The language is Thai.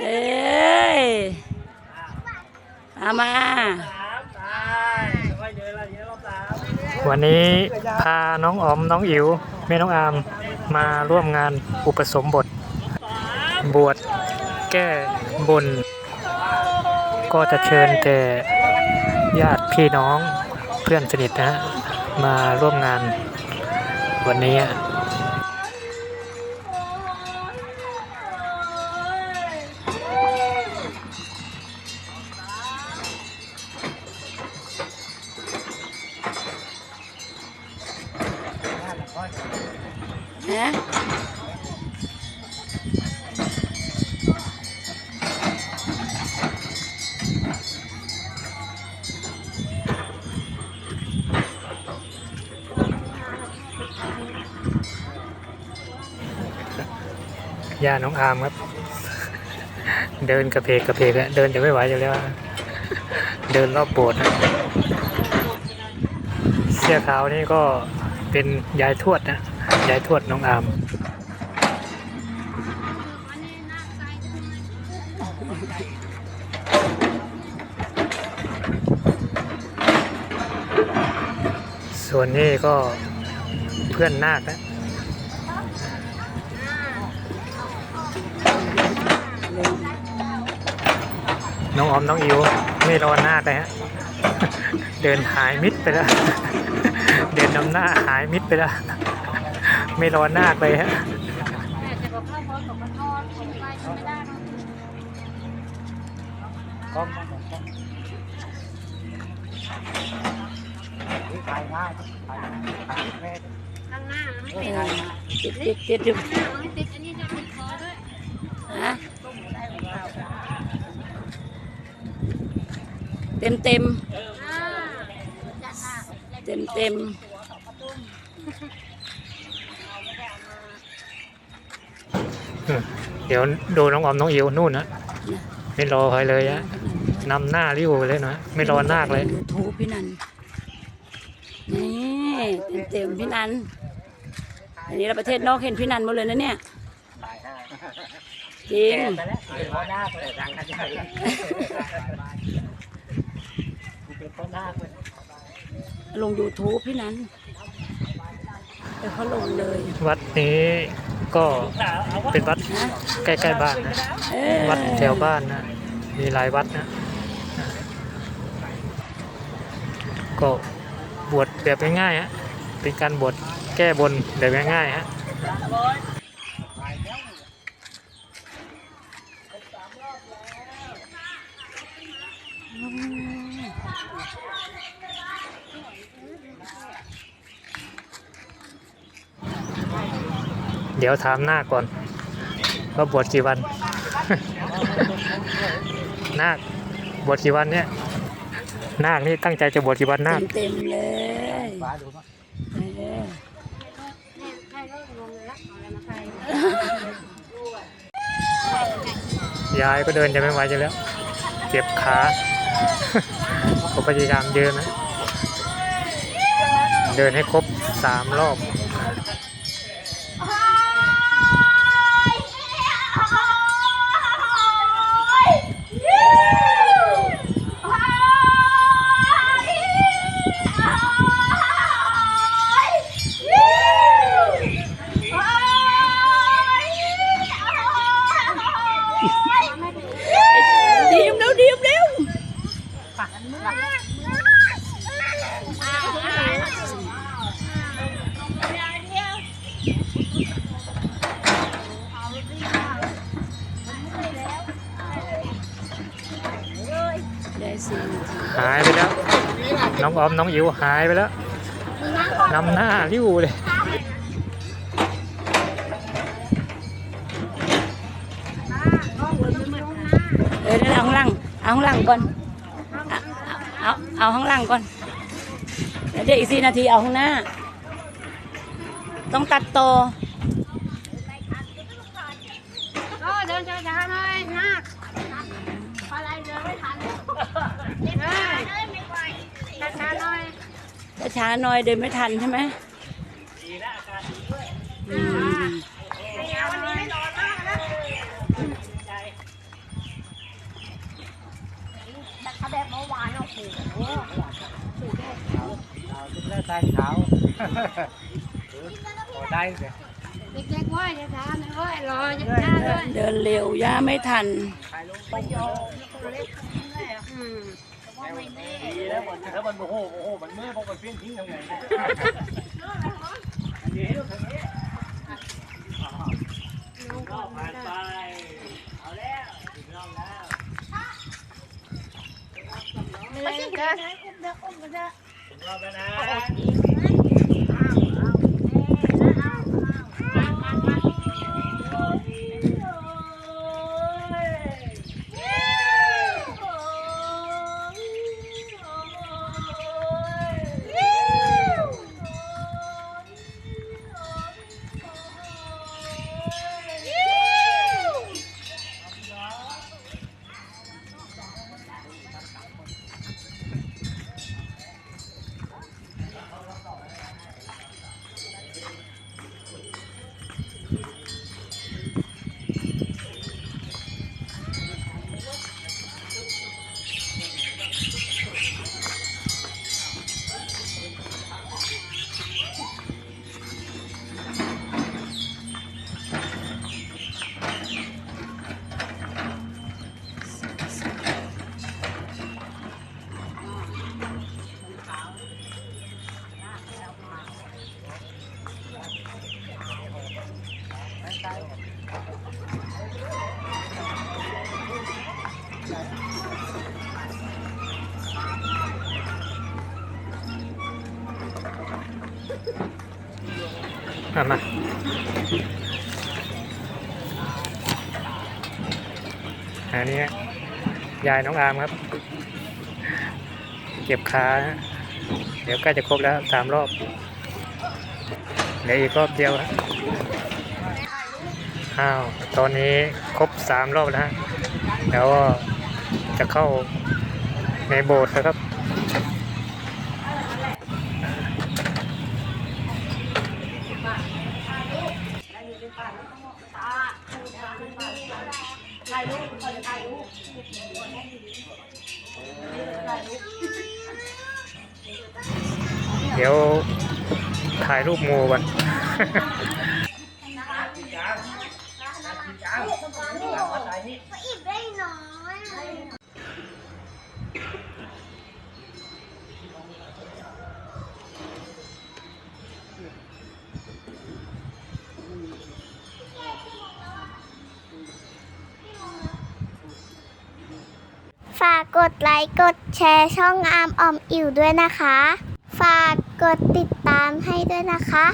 เอ้ยเอามา วันนี้พาน้องออมน้องอิ๋วแม่น้องอามมาร่วมงานอุปสมบท บวชแก้บน ก็จะเชิญแต่ญาติพี่น้องเพื่อนสนิทนะฮะมาร่วมงานวันนี้ ญาน้องอามครับ เดินกระเพกกระเพกอะเดินจะไม่ไหวอยู่แล้วเดินรอบโบสถ์อะเสื้อขาวนี่ก็เป็นยายทวดนะยายทวดน้องอามส่วนนี้ก็เพื่อนนาคนะ น้องออมน้องอิวไม่รอหน้าเลยฮะเดินหายมิดไปแล้ว เดินนำหน้าหายมิดไปแล้ว ไม่รอหน้าเลยฮะข้างหน้ามันไม่เอติดอติดติดติดอยู่หน้ามันไม่ติดอันนี้จะติดคอด้วยฮะ เต็มเต็มอ่าจัดค่ะเต็มเต็มเดี๋ยวดูน้องออมน้องอิวนู่นนะไม่รอใครเลยฮะนำหน้าริ้วไปเลยนะไม่รอหน้าเลยยูทูบพี่นันนี่เต็มเต็มพี่นันอันนี้เราประเทศนอกเห็นพี่นันหมดเลยนะเนี่ยจริง ลง YouTube พี่นันเดี๋ยวเขาลงเลย วัดนี้ก็เป็นวัดนะใกล้ๆบ้านนะ เออวัดแถวบ้านนะ มีหลายวัดนะ ก็บวชแบบง่ายๆฮะ เป็นการบวชแก้บนแบบง่ายๆฮะ เดี๋ยวถามหน้าคก่อนว่าบวชกี่วัน นาคบวชกี่วันเนี่ย นาคนี่ตั้งใจจะบวชกี่วันนาเต็คมเต็มๆเลยเออเนี่ยใครก็ลงเลยละเอาอะไรมาใส่ยายก็เดินจะไม่ไหวจะแล้ว เจ็บขา ก็พยายามเดินนะ เดินให้ครบสามรอบ หายไปแล้ว น้องออมน้องอิ๋วหายไปแล้วนำหน้าริ้วเลยเออเดี๋ยวเอาข้างล่างเอาข้างล่างก่อนเอาเอาเอาข้างล่างก่อนเดี๋ยวอีกสี่นาทีเอาข้างหน้า ต้องตัดต่อก็เดินช้าๆหน่อยนา ช้าหน่อยเดินไม่ทันใช่ไหมดีแล้วอืมากนะใจแบบเมื่อวานเราปลูโอ้ปลูกได้เราทุกได้ตายขาวได้เลยเด็กๆว่าจะทำนะว่ารอจะทำเดินเร็วย่าไม่ทันไปโยนเล็ก อืมดีแล้วมันถ้ามันโมโหโมโหมันเมื่อพอมันเพี้ยนทิ้งทำไงดีแล้วทางนี้รอบผ่านไป เอาแล้วถึงรอบแล้วไม่ได้กันถึงรอบแล้วนะ มามาอันนี้ยายน้องอามครับ เก็บขา เดี๋ยวใกล้จะครบแล้วสามรอบเหลืออีกรอบเดียวอ้าว ตอนนี้ครบสามรอบแล้วฮะแล้วจะเข้าในโบสถ์แล้วครับ เดี๋ยวถ่ายรูปหมูกันอีกได้น้อย กดไลค์กดแชร์ช่องอาร์มออมอิ่วด้วยนะคะ ฝากกดติดตามให้ด้วยนะคะ